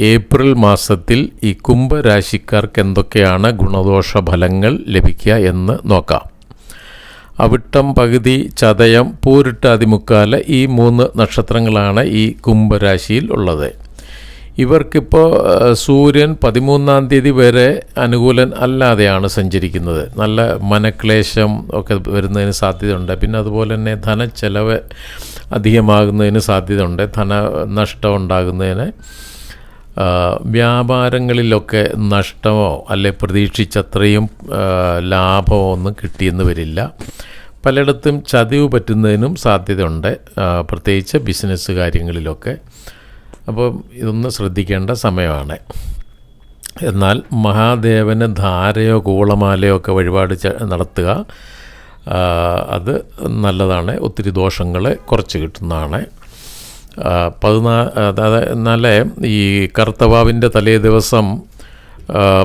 April മാസത്തിൽ ഈ കുംഭരാശിക്കാർക്ക് എന്തൊക്കെയാണ് ഗുണദോഷ ഫലങ്ങൾ ലഭിക്കുക എന്ന് നോക്കാം. അവിട്ടം പകുതി ചതയം പൂരിട്ടാതിമുക്കാൽ ഈ മൂന്ന് നക്ഷത്രങ്ങളാണ് ഈ കുംഭരാശിയിൽ ഉള്ളത്. ഇവർക്കിപ്പോൾ സൂര്യൻ പതിമൂന്നാം തീയതി വരെ അനുകൂലൻ അല്ലാതെയാണ് സഞ്ചരിക്കുന്നത്. നല്ല മനക്ലേശം ഒക്കെ വരുന്നതിന് സാധ്യതയുണ്ട്. പിന്നെ അതുപോലെ തന്നെ ധനച്ചെലവ് അധികമാകുന്നതിന് സാധ്യതയുണ്ട്. ധന നഷ്ടം ഉണ്ടാകുന്നതിന് വ്യാപാരങ്ങളിലൊക്കെ നഷ്ടമോ അല്ലെ പ്രതീക്ഷിച്ചത്രയും ലാഭമോ ഒന്നും കിട്ടിയെന്ന് വരില്ല. പലയിടത്തും ചതിവ് പറ്റുന്നതിനും സാധ്യതയുണ്ട് പ്രത്യേകിച്ച് ബിസിനസ് കാര്യങ്ങളിലൊക്കെ. അപ്പോൾ ഇതൊന്ന് ശ്രദ്ധിക്കേണ്ട സമയമാണ്. എന്നാൽ മഹാദേവന് ധാരയോ കൂളമാലയോ ഒക്കെ വഴിപാട് നടത്തുക അത് നല്ലതാണ്. ഒത്തിരി ദോഷങ്ങൾ കുറച്ച് കിട്ടുന്നതാണ്. പതിനാ എന്നാൽ ഈ കർത്തവാവിന്റെ തലേ ദിവസം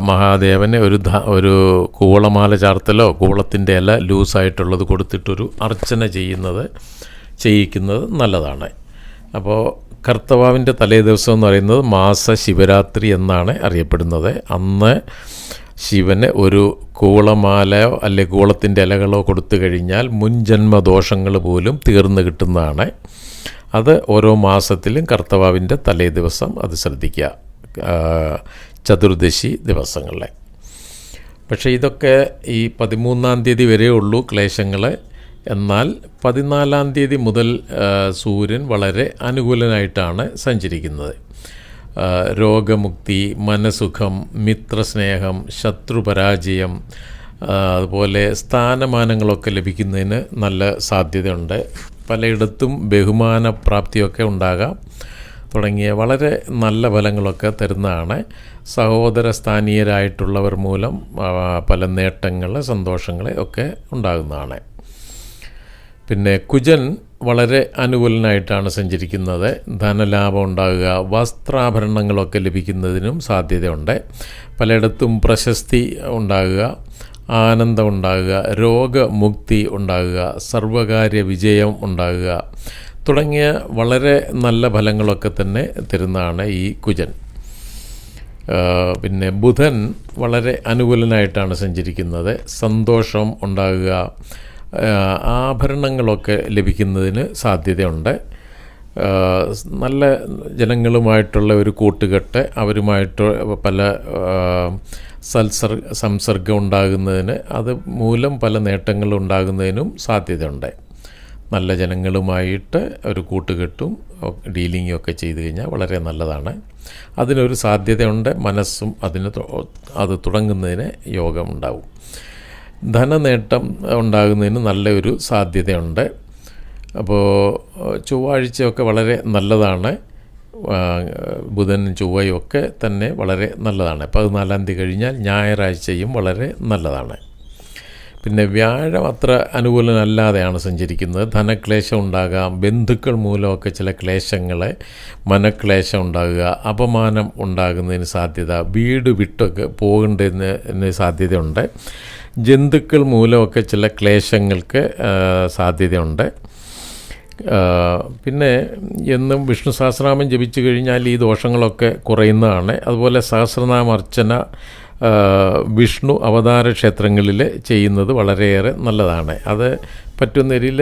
മഹാദേവന് ഒരു ഒരു കൂവളമാല ചാർത്തലോ കൂവളത്തിന്റെ ഇല ലൂസായിട്ടുള്ളത് കൊടുത്തിട്ടൊരു അർച്ചന ചെയ്യുന്നത് ചെയ്യിക്കുന്നത് നല്ലതാണ്. അപ്പോൾ കർത്തവാവിന്റെ തലേ ദിവസം എന്ന് പറയുന്നത് മാസ ശിവരാത്രി എന്നാണ് അറിയപ്പെടുന്നത്. അന്ന് ശിവന് ഒരു കൂളമാലയോ അല്ലെ കൂളത്തിന്റെ ഇലകളോ കൊടുത്തു കഴിഞ്ഞാൽ മുൻജന്മ ദോഷങ്ങൾ പോലും തീർന്നു കിട്ടുന്നതാണ്. അത് ഓരോ മാസത്തിലും കർത്തവാവിന്റെ തലേ ദിവസം അത് ശ്രദ്ധിക്കുക. ചതുർദശി ദിവസങ്ങളിലെ പക്ഷേ ഇതൊക്കെ ഈ പതിമൂന്നാം തീയതി വരെ ഉള്ളൂ ക്ലേശങ്ങൾ. എന്നാൽ പതിനാലാം തീയതി മുതൽ സൂര്യൻ വളരെ അനുകൂലനായിട്ടാണ് സഞ്ചരിക്കുന്നത്. രോഗമുക്തി മനസുഖം മിത്രസ്നേഹം ശത്രുപരാജയം അതുപോലെ സ്ഥാനമാനങ്ങളൊക്കെ ലഭിക്കുന്നതിന് നല്ല സാധ്യതയുണ്ട്. പലയിടത്തും ബഹുമാന പ്രാപ്തിയൊക്കെ ഉണ്ടാകാം. തുടങ്ങിയ വളരെ നല്ല ഫലങ്ങളൊക്കെ തരുന്നതാണ്. സഹോദര സ്ഥാനീയരായിട്ടുള്ളവർ മൂലം പല നേട്ടങ്ങൾ സന്തോഷങ്ങൾ ഒക്കെ ഉണ്ടാകുന്നതാണ്. പിന്നെ കുജൻ വളരെ അനുകൂലനായിട്ടാണ് സഞ്ചരിക്കുന്നത്. ധനലാഭം ഉണ്ടാകുക വസ്ത്രാഭരണങ്ങളൊക്കെ ലഭിക്കുന്നതിനും സാധ്യതയുണ്ട്. പലയിടത്തും പ്രശസ്തി ഉണ്ടാകുക ആനന്ദം ഉണ്ടാകുക രോഗമുക്തി ഉണ്ടാകുക സർവകാര്യ വിജയം ഉണ്ടാകുക തുടങ്ങിയ വളരെ നല്ല ഫലങ്ങളൊക്കെ തന്നെ തരുന്നതാണ് ഈ കുജൻ. പിന്നെ ബുധൻ വളരെ അനുകൂലനായിട്ടാണ് സഞ്ചരിക്കുന്നത്. സന്തോഷം ഉണ്ടാകുക ആഭരണങ്ങളൊക്കെ ലഭിക്കുന്നതിന് സാധ്യതയുണ്ട്. നല്ല ജനങ്ങളുമായിട്ടുള്ള ഒരു കൂട്ടുകെട്ട് അവരുമായിട്ട് പല സൽസർ സംസർഗം ഉണ്ടാകുന്നതിന് അത് മൂലം പല നേട്ടങ്ങൾ ഉണ്ടാകുന്നതിനും സാധ്യതയുണ്ട്. നല്ല ജനങ്ങളുമായിട്ട് ഒരു കൂട്ടുകെട്ടും ഡീലിങ്ങും ഒക്കെ ചെയ്തു കഴിഞ്ഞാൽ വളരെ നല്ലതാണ്. അതിനൊരു സാധ്യതയുണ്ട് മനസ്സും അതിന് അത് തുടങ്ങുന്നതിന് യോഗമുണ്ടാവും ധനനേട്ടം ഉണ്ടാകുന്നതിന് നല്ലൊരു സാധ്യതയുണ്ട്. അപ്പോൾ ചൊവ്വാഴ്ചയൊക്കെ വളരെ നല്ലതാണ്. ബുധൻ ഒക്കെ തന്നെ വളരെ നല്ലതാണ്. പതിനാലാം തീയതി കഴിഞ്ഞാൽ ഞായറാഴ്ചയും വളരെ നല്ലതാണ്. പിന്നെ വ്യാഴം അത്ര അനുകൂലമല്ലാതെയാണ് സഞ്ചരിക്കുന്നത്. ധനക്ലേശം ഉണ്ടാകാം. ബന്ധുക്കൾ മൂലമൊക്കെ ചില ക്ലേശങ്ങൾ മനക്ലേശം ഉണ്ടാകുക അപമാനം ഉണ്ടാകുന്നതിന് സാധ്യത വീട് വിട്ടൊക്കെ പോകേണ്ടതിന് സാധ്യതയുണ്ട്. ജന്തുക്കൾ മൂലമൊക്കെ ചില ക്ലേശങ്ങൾക്ക് സാധ്യതയുണ്ട്. പിന്നെ എന്നും വിഷ്ണു സഹസ്രനാമം ജപിച്ചു കഴിഞ്ഞാൽ ഈ ദോഷങ്ങളൊക്കെ കുറയുന്നതാണ്. അതുപോലെ സഹസ്രനാമ അർച്ചന വിഷ്ണു അവതാര ക്ഷേത്രങ്ങളിൽ ചെയ്യുന്നത് വളരെയേറെ നല്ലതാണ്. അത് പറ്റുന്നതിൽ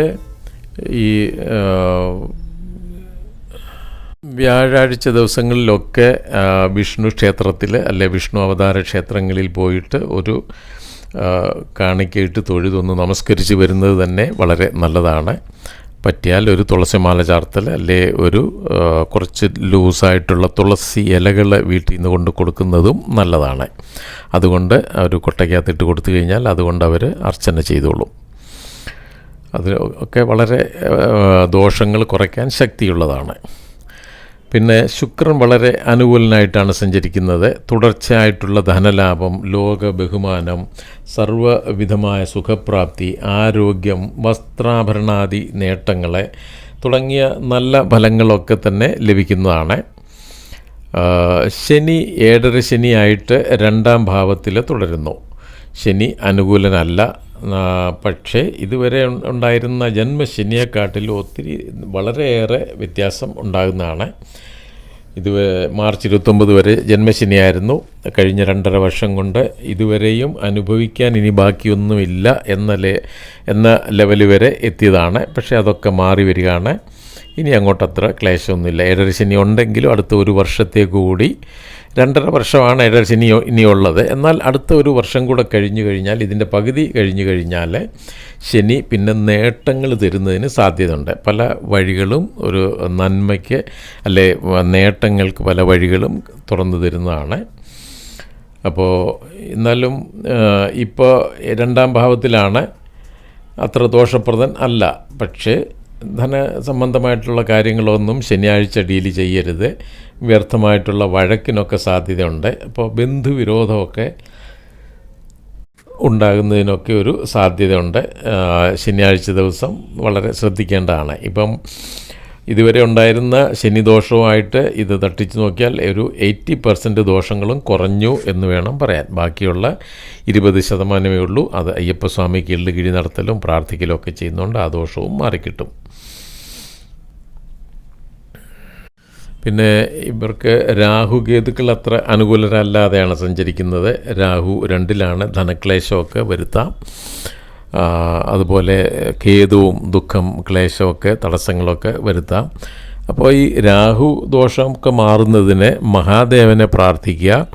ഈ വ്യാഴാഴ്ച ദിവസങ്ങളിലൊക്കെ വിഷ്ണു ക്ഷേത്രത്തിൽ അല്ലെ വിഷ്ണു അവതാര ക്ഷേത്രങ്ങളിൽ പോയിട്ട് ഒരു കാണിക്കയിട്ട് തൊഴുതൊന്ന് നമസ്കരിച്ച് വരുന്നത് തന്നെ വളരെ നല്ലതാണ്. പറ്റിയാൽ ഒരു തുളസിമാല ചാർത്തൽ അല്ലെ ഒരു കുറച്ച് ലൂസായിട്ടുള്ള തുളസി ഇലകൾ വീട്ടിൽ നിന്ന് കൊണ്ട് കൊടുക്കുന്നതും നല്ലതാണ്. അതുകൊണ്ട് ഒരു കൊട്ടയ്ക്കകത്തിട്ട് കൊടുത്തു കഴിഞ്ഞാൽ അതുകൊണ്ട് അവർ അർച്ചന ചെയ്തോളും. അത് ഒക്കെ വളരെ ദോഷങ്ങൾ കുറയ്ക്കാൻ ശക്തിയുള്ളതാണ്. പിന്നെ ശുക്രൻ വളരെ അനുകൂലനായിട്ടാണ് സഞ്ചരിക്കുന്നത്. തുടർച്ചയായിട്ടുള്ള ധനലാഭം ലോക ബഹുമാനം സർവവിധമായ സുഖപ്രാപ്തി ആരോഗ്യം വസ്ത്രാഭരണാദി നേട്ടങ്ങളെ തുടങ്ങിയ നല്ല ഫലങ്ങളൊക്കെ തന്നെ ലഭിക്കുന്നതാണ്. ശനി ഏഴര ശനിയായിട്ട് രണ്ടാം ഭാവത്തിൽ തുടരുന്നു. ശനി അനുകൂലനല്ല പക്ഷേ ഇതുവരെ ഉണ്ടായിരുന്ന ജന്മശനിയെക്കാട്ടിൽ ഒത്തിരി വളരെയേറെ വ്യത്യാസം ഉണ്ടാകുന്നതാണ്. ഇത് മാർച്ച് ഇരുപത്തൊമ്പത് വരെ ജന്മശനിയായിരുന്നു. കഴിഞ്ഞ രണ്ടര വർഷം കൊണ്ട് ഇതുവരെയും അനുഭവിക്കാൻ ഇനി ബാക്കിയൊന്നുമില്ല എന്ന എന്ന ലെവൽ വരെ എത്തിയതാണ്. പക്ഷേ അതൊക്കെ മാറി വരികയാണ്. ഇനി അങ്ങോട്ടത്ര ക്ലേശമൊന്നുമില്ല. ഏഴര ശനി ഉണ്ടെങ്കിലും അടുത്ത ഒരു വർഷത്തേക്ക് കൂടി രണ്ടര വർഷമാണ് ഏഴര ശനി ഇനിയുള്ളത്. എന്നാൽ അടുത്ത ഒരു വർഷം കൂടെ കഴിഞ്ഞു കഴിഞ്ഞാൽ ഇതിന്റെ പകുതി കഴിഞ്ഞു കഴിഞ്ഞാൽ ശനി പിന്നെ നേട്ടങ്ങൾ തരുന്നതിന് സാധ്യതയുണ്ട്. പല വഴികളും ഒരു നന്മയ്ക്ക് അല്ലെ നേട്ടങ്ങൾക്ക് പല വഴികളും തുറന്നു തരുന്നതാണ്. അപ്പോൾ എന്നാലും ഇപ്പോൾ രണ്ടാം ഭാവത്തിലാണ് അത്ര ദോഷപ്രദൻ അല്ല. പക്ഷേ ധന സംബന്ധമായിട്ടുള്ള കാര്യങ്ങളൊന്നും ശനിയാഴ്ച ഡീൽ ചെയ്യരുത്. വ്യർത്ഥമായിട്ടുള്ള വഴക്കിനൊക്കെ സാധ്യതയുണ്ട്. അപ്പോൾ ബന്ധുവിരോധമൊക്കെ ഉണ്ടാകുന്നതിനൊക്കെ ഒരു സാധ്യതയുണ്ട്. ശനിയാഴ്ച ദിവസം വളരെ ശ്രദ്ധിക്കേണ്ടതാണ്. ഇപ്പം ഇതുവരെ ഉണ്ടായിരുന്ന ശനിദോഷവുമായിട്ട് ഇത് തട്ടിച്ചു നോക്കിയാൽ ഒരു എയ്റ്റി പെർസെന്റ് ദോഷങ്ങളും കുറഞ്ഞു എന്ന് വേണം പറയാൻ. ബാക്കിയുള്ള ഇരുപത് ശതമാനമേ ഉള്ളൂ. അത് അയ്യപ്പസ്വാമി കീഴിൽ കിഴി നടത്തലും പ്രാർത്ഥിക്കലും ഒക്കെ ചെയ്യുന്നതുകൊണ്ട് ആ ദോഷവും മാറിക്കിട്ടും. പിന്നെ ഇവർക്ക് രാഹു കേതുക്കൾ അത്ര അനുകൂലരല്ലാതെയാണ് സഞ്ചരിക്കുന്നത്. രാഹു രണ്ടിലാണ് ധനക്ലേശമൊക്കെ വരുത്താം. അതുപോലെ ഖേദവും ദുഃഖം ക്ലേശമൊക്കെ തടസ്സങ്ങളൊക്കെ വരുത്താം. അപ്പോൾ ഈ രാഹു ദോഷമൊക്കെ മാറുന്നതിന് മഹാദേവനെ പ്രാർത്ഥിക്കുക.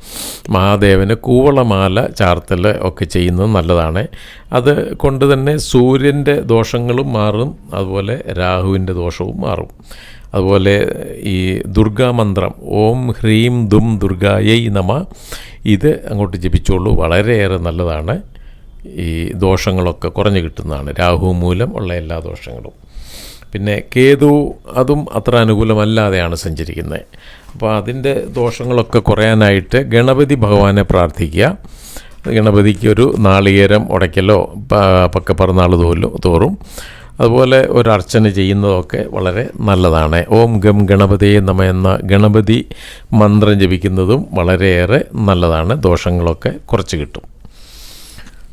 മഹാദേവന് കൂവളമാല ചാർത്തൽ ഒക്കെ ചെയ്യുന്നത് നല്ലതാണ്. അത് കൊണ്ട് തന്നെ സൂര്യന്റെ ദോഷങ്ങളും മാറും അതുപോലെ രാഹുവിന്റെ ദോഷവും മാറും. അതുപോലെ ഈ ദുർഗാമന്ത്രം ഓം ഹ്രീം ദും ദുർഗായൈ നമ ഇത് അങ്ങോട്ട് ജപിച്ചോളൂ. വളരെയേറെ നല്ലതാണ്. ഈ ദോഷങ്ങളൊക്കെ കുറഞ്ഞു കിട്ടുന്നതാണ്. രാഹു മൂലം ഉള്ള എല്ലാ ദോഷങ്ങളും. പിന്നെ കേതു അതും അത്ര അനുകൂലമല്ലാതെയാണ് സഞ്ചരിക്കുന്നത്. അപ്പോൾ അതിന്റെ ദോഷങ്ങളൊക്കെ കുറയാനായിട്ട് ഗണപതി ഭഗവാനെ പ്രാർത്ഥിക്കുക. ഗണപതിക്ക് ഒരു നാളികേരം ഉടയ്ക്കലോ പക്ക പക്കപ്പറന്നാൾ തോലോ തോറും. അതുപോലെ ഒരു അർച്ചന ചെയ്യുന്നതൊക്കെ വളരെ നല്ലതാണ്. ഓം ഗം ഗണപതിയെ നമ എന്ന ഗണപതി മന്ത്രം ജപിക്കുന്നതും വളരെയേറെ നല്ലതാണ്. ദോഷങ്ങളൊക്കെ കുറച്ച് കിട്ടും.